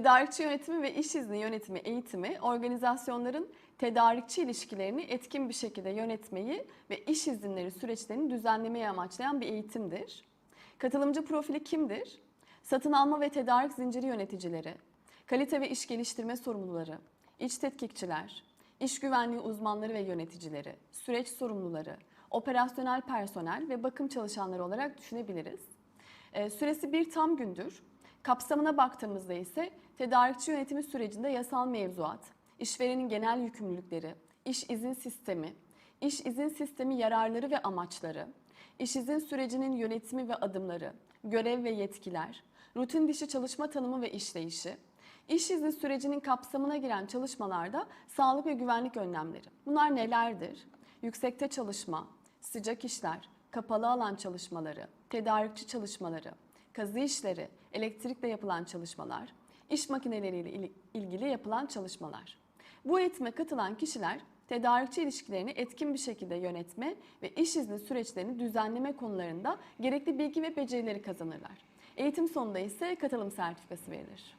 Tedarikçi yönetimi ve iş izni yönetimi eğitimi organizasyonların tedarikçi ilişkilerini etkin bir şekilde yönetmeyi ve iş izinleri süreçlerini düzenlemeyi amaçlayan bir eğitimdir. Katılımcı profili kimdir? Satın alma ve tedarik zinciri yöneticileri, kalite ve iş geliştirme sorumluları, iç tetkikçiler, iş güvenliği uzmanları ve yöneticileri, süreç sorumluları, operasyonel personel ve bakım çalışanları olarak düşünebiliriz. E, süresi bir tam gündür. Kapsamına baktığımızda ise tedarikçi yönetimi sürecinde yasal mevzuat, işverenin genel yükümlülükleri, iş izin sistemi, iş izin sistemi yararları ve amaçları, iş izin sürecinin yönetimi ve adımları, görev ve yetkiler, rutin dışı çalışma tanımı ve işleyişi, iş izni sürecinin kapsamına giren çalışmalarda sağlık ve güvenlik önlemleri. Bunlar nelerdir? Yüksekte çalışma, sıcak işler, kapalı alan çalışmaları, tedarikçi çalışmaları, kazı işleri, elektrikle yapılan çalışmalar, iş makineleriyle il- ilgili yapılan çalışmalar. Bu eğitime katılan kişiler tedarikçi ilişkilerini etkin bir şekilde yönetme ve iş izni süreçlerini düzenleme konularında gerekli bilgi ve becerileri kazanırlar. Eğitim sonunda ise katılım sertifikası verilir.